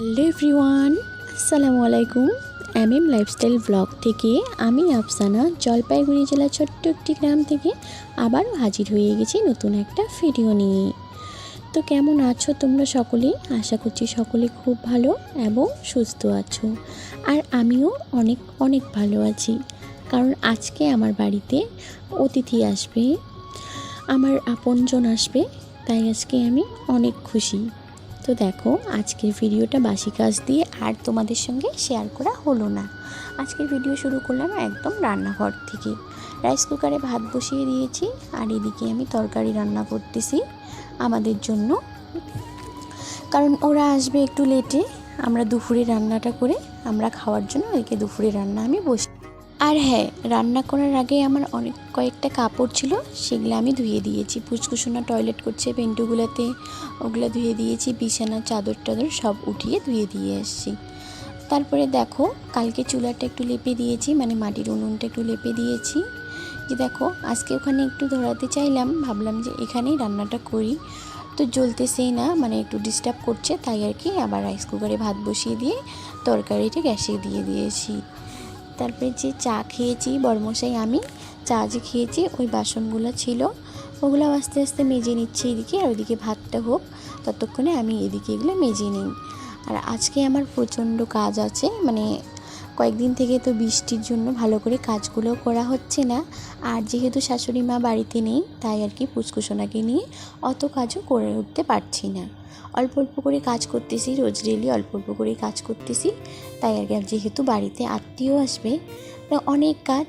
Hello everyone, আসসালামু আলাইকুম। M M lifestyle blog থেকে আমি আফসানা, জলপাইগুড়ি জেলার ছোট্ট একটি গ্রাম থেকে আবারও হাজির হয়ে গেছি নতুন একটা ভিডিও নিয়ে। তো কেমন আছো তোমরা সকলেই? আশা করছি সকলে খুব ভালো এবং সুস্থ আছো। আর আমিও অনেক অনেক ভালো আছি। কারণ আজকে আমার বাড়িতে অতিথি আসবে, আমার আপনজন আসবে, তাই আজকে আমি অনেক খুশি। তো দেখো, আজকের ভিডিওটা বাসি কাজ দিয়ে আর তোমাদের সঙ্গে শেয়ার করা হলো না। আজকের ভিডিও শুরু করলাম একদম রান্নাঘর থেকে। রাইস কুকারে ভাত বসিয়ে দিয়েছি, আর এদিকে আমি তরকারি রান্না করতেছি আমাদের জন্য। কারণ ওরা আসবে একটু লেটে আমরা দুপুরে রান্নাটা করে আমরা খাওয়ার জন্য এদিকে দুপুরে রান্না আমি বসি আর হ্যাঁ রান্না করার আগে আমার অনেক কয়েকটা কাপড় ছিল, সেগুলো আমি ধুয়ে দিয়েছি। পুচকুসোনা টয়লেট করছে পেন্টুগুলোতে ওগুলো ধুয়ে দিয়েছি, বিছানা, চাদর টাদর সব উঠিয়ে ধুয়ে দিয়ে এসেছি তারপরে দেখো, কালকে চুলাটা একটু লেপে দিয়েছি মানে মাটির উনুনটা একটু লেপে দিয়েছি। যে দেখো, আজকে ওখানে একটু ধরাতে চাইলাম, ভাবলাম যে এখানেই রান্নাটা করি। তো জ্বলতেছেই না মানে একটু ডিস্টার্ব করছে, তাই আর কি আবার রাইস কুকারে ভাত বসিয়ে দিয়ে তরকারিটা গ্যাসে দিয়ে দিয়েছি। তারপরে যে চা খেয়েছি, বরমশাই আমি, চা যে খেয়েছি, ওই বাসনগুলো ছিল। ওগুলো আস্তে আস্তে মেজে নিচ্ছি এদিকে, আর ওইদিকে ভাতটা হোক, ততক্ষণে আমি এদিকে এগুলো মেজে নিই। আর আজকে আমার প্রচণ্ড কাজ আছে মানে কয়েকদিন থেকে তো বৃষ্টির জন্য ভালো করে কাজগুলো করা হচ্ছে না। আর যেহেতু শাশুড়ি মা বাড়িতে নেই, তাই আর কি পুচকুসোনাকে নিয়ে অত কাজও করে উঠতে পারছি না। অল্প অল্প করে কাজ করতেছি, রোজ ডেলি অল্প অল্প করে কাজ করতেছি। তাই আর কি, আর যেহেতু বাড়িতে আত্মীয় আসবে অনেক কাজ,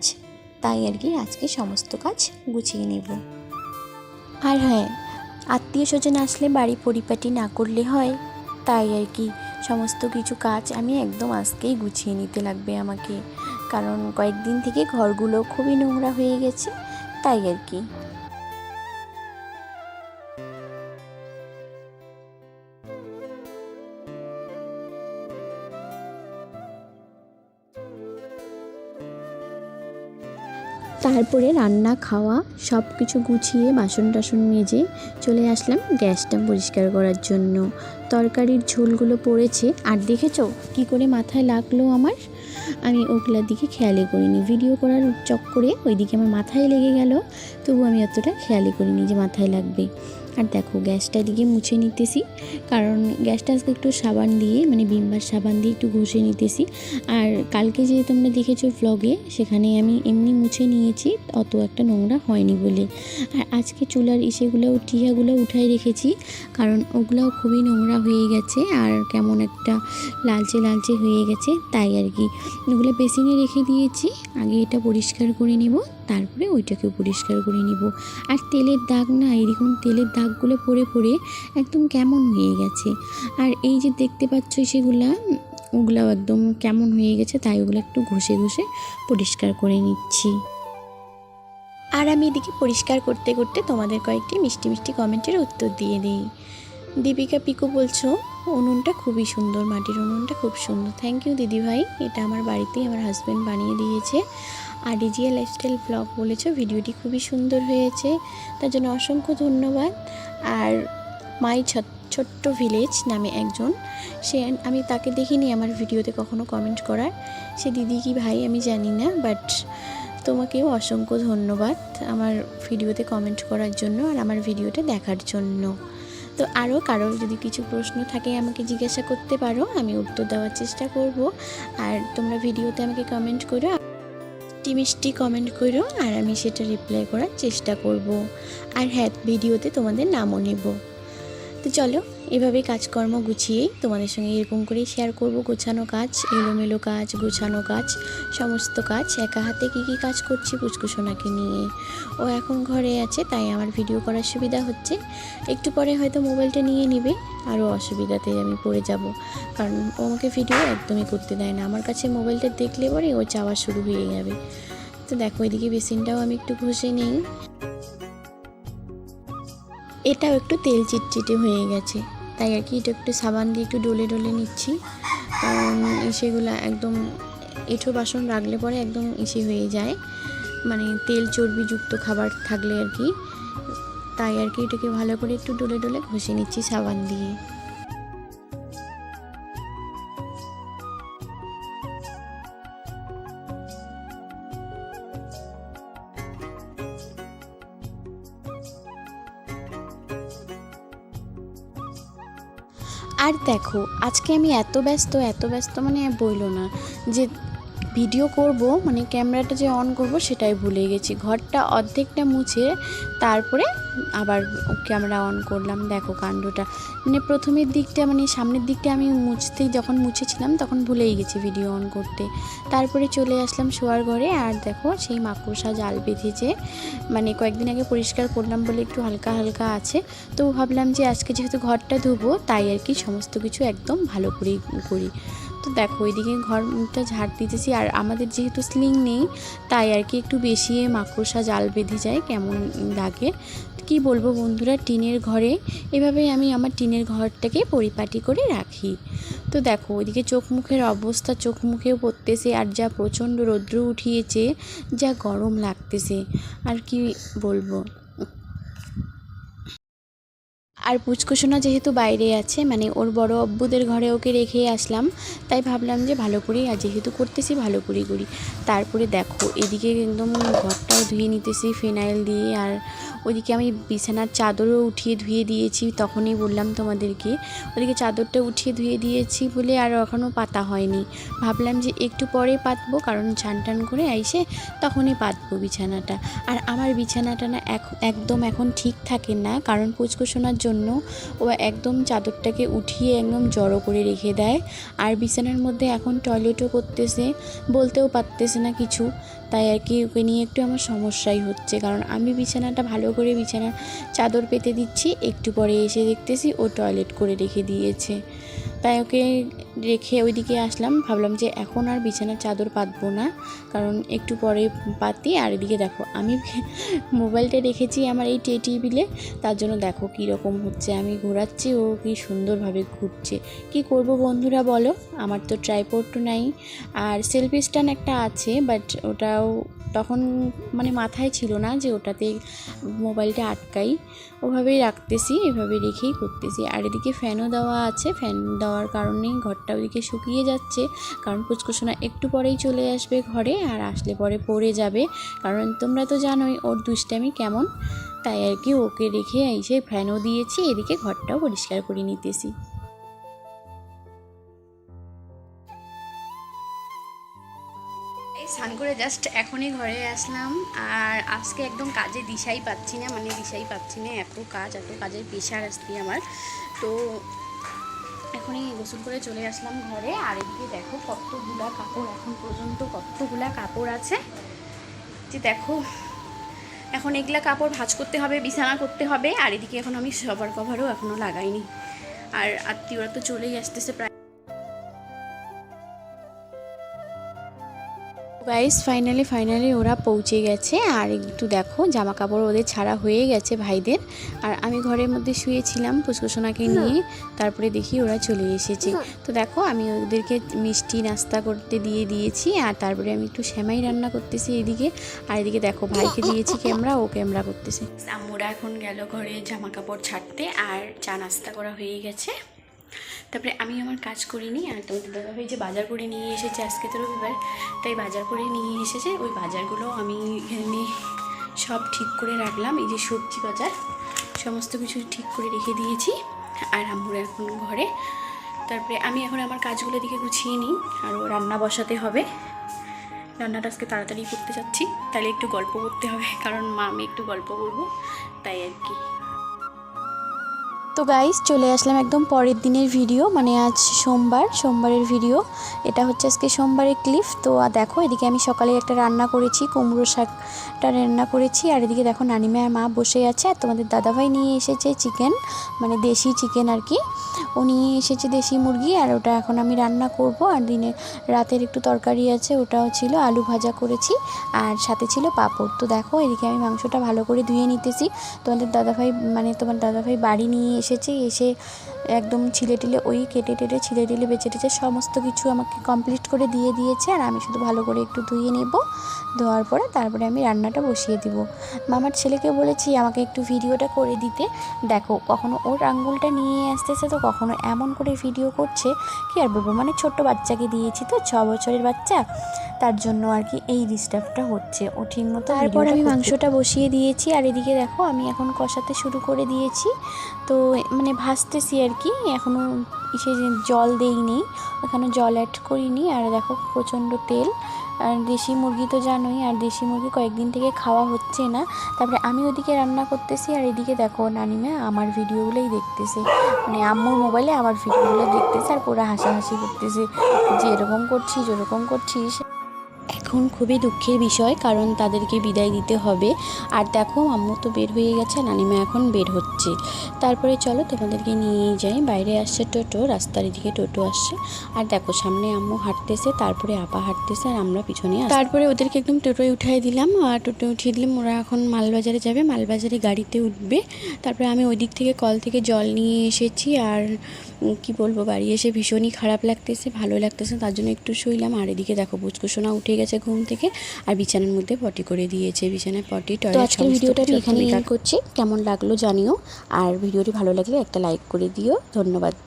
তাই আর কি আজকে সমস্ত কাজ গুছিয়ে নেব। আর হ্যাঁ আত্মীয় স্বজন আসলে বাড়ি পরিপাটি না করলে হয়, তাই আর কি সমস্ত কিছু কাজ আমি একদম আজকেই গুছিয়ে নিতে লাগবে আমাকে। কারণ কয়েকদিন থেকে ঘরগুলো খুবই নোংরা হয়ে গেছে, তাই আর কি। তারপরে রান্না, খাওয়া সব কিছু গুছিয়ে বাসন টাসন মেজে চলে আসলাম গ্যাসটা পরিষ্কার করার জন্য। তরকারির ঝোলগুলো পড়েছে। আর দেখেছ কি করে মাথায় লাগল আমার? আমি ওগুলার দিকে খেয়ালই করিনি। ভিডিও করার চক্করে ওইদিকে আমার মাথায় লেগে গেল। তবু আমি অতটা খেয়ালই করিনি যে মাথায় লাগবে। আর দেখো, গ্যাসটা দিকে মুছে নিতেছি। কারণ গ্যাসটা আজকে একটু সাবান দিয়ে মানে বিমবার সাবান দিয়ে একটু ঘষে নিতেছি। আর কালকে যে তোমরা দেখেছ ভ্লগে সেখানে আমি এমনি মুছে নিয়েছি, অত একটা নোংরা হয়নি বলে। আর আজকে চুলার ইসেগুলো, টিয়াগুলো উঠাই রেখেছি, কারণ ওগুলোও খুবই নোংরা হয়ে গেছে, আর কেমন একটা লালচে লালচে হয়ে গেছে, তাই আর কি। ওগুলো বেসিনে রেখে দিয়েছি, আগে এটা পরিষ্কার করে নেব তারপরে ওইটাকেও পরিষ্কার করে নিব। আর তেলের দাগ না, এরকম তেলের দাগগুলো পড়ে পড়ে একদম কেমন হয়ে গেছে। আর এই যে দেখতে পাচ্ছ সেগুলা, ওগুলাও একদম কেমন হয়ে গেছে, তাই ওগুলো একটু ঘষে ঘষে পরিষ্কার করে নিচ্ছি। আর আমি এদিকে পরিষ্কার করতে করতে তোমাদের কয়েকটি মিষ্টি মিষ্টি কমেন্টের উত্তর দিয়ে দিই। দীপিকা পিকু বলছো, উনুনটা খুবই সুন্দর, মাটির উনুনটা খুব সুন্দর। থ্যাংক ইউ দিদিভাই এটা আমার বাড়িতেই আমার হাজব্যান্ড বানিয়ে দিয়েছে। আর ডিজিএল লাইফস্টাইল ব্লগ বলেছ, ভিডিওটি খুবই সুন্দর হয়েছে। তার জন্য অসংখ্য ধন্যবাদ। আর মাই ছোট্ট ভিলেজ নামে একজন, সে আমি তাকে দেখিনি আমার ভিডিওতে কখনো কমেন্ট করার। সে দিদি কি ভাই আমি জানি না বাট তোমাকেও অসংখ্য ধন্যবাদ আমার ভিডিওতে কমেন্ট করার জন্য আর আমার ভিডিওটা দেখার জন্য। তো আরও কারোর যদি কিছু প্রশ্ন থাকে আমাকে জিজ্ঞাসা করতে পারো, আমি উত্তর দেওয়ার চেষ্টা করব। আর তোমরা ভিডিওতে আমাকে কমেন্ট করো মিষ্টি মিষ্টি কমেন্ট করো, আর আমি সেটা রিপ্লাই করার চেষ্টা করব। আর হ্যাঁ ভিডিওতে তোমাদের নামও নেব। তো চলো এভাবে কাজকর্ম গুছিয়েই তোমাদের সঙ্গে এরকম করেই শেয়ার করব। গোছানো কাজ, এলোমেলো কাজ, গোছানো কাজ, সমস্ত কাজ। একা হাতে কী কী কাজ করছি পুচকুসোনাকে নিয়ে। ও এখন ঘরে আছে, তাই আমার ভিডিও করার সুবিধা হচ্ছে। একটু পরে হয়তো মোবাইলটা নিয়ে নিবে, আরও অসুবিধাতে আমি পড়ে যাব। কারণ ও আমাকে ভিডিও একদমই করতে দেয় না। আমার কাছে মোবাইলটা দেখলে পরে ও চাওয়া শুরু হয়ে যাবে। তো দেখো, এদিকে বেসিনটাও আমি একটু ঘষে নিই। এটাও একটু তেল চিটচিটে হয়ে গেছে। তাই আর কি, এটা একটু সাবান দিয়ে একটু ডলে ডলে নিচ্ছি। কারণ সেগুলো একদম এঁঠো বাসন রাখলে পরে একদম ইসে হয়ে যায়। মানে তেল চর্বিযুক্ত খাবার থাকলে আর কি। তাই আর কি এটাকে ভালো করে একটু ডলে ডলে ঘষে নিচ্ছি সাবান দিয়ে। দেখো, আজকে আমি এত ব্যস্ত এত ব্যস্ত মানে বইলো না। যে ভিডিও করব মানে ক্যামেরাটা যে অন করব, সেটাই ভুলে গেছি। ঘরটা অর্ধেকটা মুছে, তারপরে আবার ক্যামেরা অন করলাম। দেখো কাণ্ডটা। মানে প্রথমের দিকটা মানে সামনের দিকটা আমি মুছতে যখন মুছেছিলাম, তখন ভুলেই গেছি ভিডিও অন করতে। তারপরে চলে আসলাম শোয়ার ঘরে, আর দেখো সেই মাকড়সা জাল বেঁধেছে। মানে কয়েকদিন আগে পরিষ্কার করলাম বলে একটু হালকা হালকা আছে। তো ভাবলাম যে আজকে যেহেতু ঘরটা ধুবো, তাই আর কি সমস্ত কিছু একদম ভালো করেই করি। তো দেখো ওইদিকে ঘরটা ঝাড় দিতেছি, আর আমাদের যেহেতু স্লিং নেই, তাই আর কি একটু বেশি মাকড়সা জাল বেঁধে যায়, কেমন লাগে। কি বলব বন্ধুরা, টিনের ঘরে এভাবেই আমি আমার টিনের ঘরটাকে পরিপাটি করে রাখি। তো দেখো, ওইদিকে চোখ মুখের অবস্থা চোখ মুখেও পড়তেছে আর যা প্রচণ্ড রৌদ্র উঠিয়েছে, যা গরম লাগতেছে। আর কি বলব? আর পুচকুসোনা যেহেতু বাইরে আছে মানে ওর বড় অব্বুদের ঘরে ওকে রেখে আসলাম, তাই ভাবলাম যে ভালো করেই, আর যেহেতু করতেছি ভালো করেই করি। তারপরে দেখো, এদিকে একদম ঘরটাও ধুয়ে নিতেছি, ফিনাইল দিয়ে, আর ওইদিকে আমি বিছানার চাদরও উঠিয়ে ধুয়ে দিয়েছি, তখনই বললাম তোমাদেরকে, ওদিকে চাদরটা উঠিয়ে ধুয়ে দিয়েছি বলে আর এখনও পাতা হয়নি। ভাবলাম যে একটু পরে পাতবো, কারণ ছান টান করে আইসে তখনই পাতবো বিছানাটা। আর আমার বিছানাটা না এক- একদম এখন ঠিক থাকে না, কারণ পুচকুসোনার জন্য ও একদম চাদরটাকে উঠিয়ে একদম জড়ো করে রেখে দেয়। আর বিছানার মধ্যে এখন টয়লেটও করতেছে, বলতেও পারতেছে না কিছু। তাই আর কি ওকে নিয়ে একটু আমার সমস্যাই হচ্ছে। কারণ আমি বিছানাটা ভালো করে বিছানার চাদর পেতে দিচ্ছি, একটু পরে এসে দেখতেছি ও টয়লেট করে রেখে দিয়েছে। তাই ওকে রেখে ওইদিকে আসলাম। ভাবলাম যে এখন আর বিছানার চাদর পাতবো না, কারণ একটু পরে পাতি। আর এদিকে দেখো, আমি মোবাইলটা রেখেছি আমার এই টে টেবিলে। তার জন্য দেখো কী রকম হচ্ছে। আমি ঘোরাচ্ছি, ও কি সুন্দরভাবে ঘুরছে। কি করব বন্ধুরা বলো? আমার তো ট্রাইপোর্ট নাই। আর সেলফি স্ট্যান্ড একটা আছে বাট ওটাও তখন মানে মাথায় ছিল না যে ওটাতে মোবাইলটা আটকাই। ওভাবেই রাখতেছি এভাবে রেখেই করতেছি। আর এদিকে ফ্যানও দেওয়া আছে, ফ্যান দেওয়ার কারণেই ঘরটা ওইদিকে শুকিয়ে যাচ্ছে। কারণ পুচকুসোনা একটু পরেই চলে আসবে ঘরে আর আসলে পরে পড়ে যাবে। কারণ তোমরা তো জানোই ওর দুষ্টামি কেমন। তাই আর কি ওকে রেখে এসে ফ্যানও দিয়েছি, এদিকে ঘরটাও পরিষ্কার করে নিতেছি। স্নান করে জাস্ট এখনই ঘরে আসলাম। আর আজকে একদম কাজে দিশাই পাচ্ছি না মানে দিশাই পাচ্ছি না, এত কাজ, এত কাজের প্রেশার আসছে আমার। তো এখনই গোসল করে চলে আসলাম ঘরে। আর এদিকে দেখো কতগুলা কাপড়, এখন পর্যন্ত কতগুলা কাপড় আছে। যে দেখো, এখন এগুলা কাপড় ভাঁজ করতে হবে, বিছানা করতে হবে। আর এদিকে এখন আমি সবার কভারও এখনও লাগাইনি। আর আত্মীয়রা তো চলেই আসতেছে প্রায় গাইস ফাইনালি ফাইনালি ওরা পৌঁছে গেছে। আর একটু দেখো জামা কাপড় ওদের ছাড়া হয়ে গেছে ভাইদের। আর আমি ঘরের মধ্যে শুয়েছিলাম পুষ্কসোনাকে নিয়ে তারপরে দেখি ওরা চলে এসেছে। তো দেখো আমি ওদেরকে মিষ্টি নাস্তা করতে দিয়ে দিয়েছি আর তারপরে আমি একটু সেমাই রান্না করতেছি এদিকে। আর এদিকে দেখো ভাইকে দিয়েছি ক্যামেরা ও ক্যামেরা করতেছে। আম্মুরা এখন গেল ঘরে জামা কাপড় ছাড়তে আর চা নাস্তা করা হয়ে গেছে। তারপরে আমি আমার কাজ করিনি আর তোমাদের দাদাভাই যে বাজার করে নিয়ে এসেছে আজকে তো রবিবার, তাই বাজার করে নিয়ে এসেছে। ওই বাজারগুলো আমি এখানে সব ঠিক করে রাখলাম। এই যে সবজি বাজার, সমস্ত কিছু ঠিক করে রেখে দিয়েছি। আর আম্মুরা এখন ঘরে। তারপরে আমি এখন আমার কাজগুলো দিকে গুছিয়ে নিই। আরও রান্না বসাতে হবে। রান্নাটা আজকে তাড়াতাড়ি করতে যাচ্ছি তাহলে একটু গল্প করতে হবে, কারণ মা, আমি একটু গল্প করব। তাই আর কি। তো গাইস চলে আসলাম একদম পরের দিনের ভিডিও মানে আজ সোমবার, সোমবারের ভিডিও এটা হচ্ছে আজকে সোমবারের ক্লিপ তো দেখো, এদিকে আমি সকালে একটা রান্না করেছি কুমড়ো শাকটা রান্না করেছি, আর এদিকে দেখো নানিমা মা বসে আছে, আর তোমাদের দাদাভাই নিয়ে এসেছে চিকেন মানে দেশি চিকেন আর কি। ও নিয়ে এসেছে দেশি মুরগি আর ওটা এখন আমি রান্না করব। আর দিনে রাতের একটু তরকারি আছে, ওটাও ছিল, আলু ভাজা করেছি আর সাথে ছিল পাঁপড়। তো দেখো, এদিকে আমি মাংসটা ভালো করে ধুয়ে নিতেছি। তোমাদের দাদাভাই মানে তোমার দাদাভাই বাড়ি নিয়ে এসেছে, এসে একদম ছিলে টিলে ওই কেটে টেটে ছিলে টিলে বেঁচে টেচে সমস্ত কিছু আমাকে কমপ্লিট করে দিয়ে দিয়েছে আর আমি শুধু ভালো করে একটু ধুয়ে নেব। ধোয়ার পরে তারপরে আমি রান্নাটা বসিয়ে দিব। মামার ছেলেকে বলেছি আমাকে একটু ভিডিওটা করে দিতে। দেখো, কখনো ওর আঙ্গুলটা নিয়ে আসতেছে তো কখনো এমন করে ভিডিও করছে। কি আর বলব? মানে ছোট্ট বাচ্চাকে দিয়েছি তো, ছ বছরের বাচ্চা। তার জন্য আর কি এই ডিস্টার্বটা হচ্ছে। ও ঠিক মতো তারপর আমি মাংসটা বসিয়ে দিয়েছি আর এদিকে দেখো আমি এখন কষাতে শুরু করে দিয়েছি। তো মানে ভাজতেছি আর কি এখনও ইসে জল দেইনি এখনও জল অ্যাড করিনি। আর দেখো প্রচণ্ড তেল। আর দেশি মুরগি তো জানোই আর দেশি মুরগি কয়েকদিন থেকে খাওয়া হচ্ছে না। তারপরে আমি ওদিকে রান্না করতেছি আর এদিকে দেখো নানিমা আমার ভিডিওগুলোই দেখতেছে। মানে আম্মুর মোবাইলে আমার ভিডিওগুলো দেখতেছে আর পুরো হাসাহাসি করতেছে। যে এরকম করছিস ওরকম করছিস। এখন খুবই দুঃখের বিষয়, কারণ তাদেরকে বিদায় দিতে হবে। আর দেখো, আম্মু তো বের হয়ে গেছে, নানিমা এখন বের হচ্ছে। তারপরে চলো তোমাদেরকে নিয়ে যাই। বাইরে আসছে টোটো, রাস্তার এদিকে টোটো আসছে। আর দেখো, সামনে আম্মু হাঁটতেছে, তারপরে আপা হাঁটতেছে, আর আমরা পিছনে। তারপরে ওদেরকে একদম টোটোয় উঠাই দিলাম। আর টোটো উঠিয়ে দিলাম, ওরা এখন মালবাজারে যাবে। মালবাজারে গাড়িতে উঠবে। তারপরে আমি ওই দিক থেকে কল থেকে জল নিয়ে এসেছি। আর কি বলব, বাড়ি এসে ভীষণই খারাপ লাগতেছে, ভালো লাগতেছে তার জন্য একটু শুইলাম। আর এদিকে দেখো বুচকুসোনা উঠে গেছে ঘুম থেকে আর বিছানার মধ্যে পটি করে দিয়েছে। বিছানায় পটি টয়লেট আজকের ভিডিওটা এখানে করছি। কেমন লাগল জানিও। আর ভিডিওটি ভালো লাগলে একটা লাইক করে দিও। ধন্যবাদ।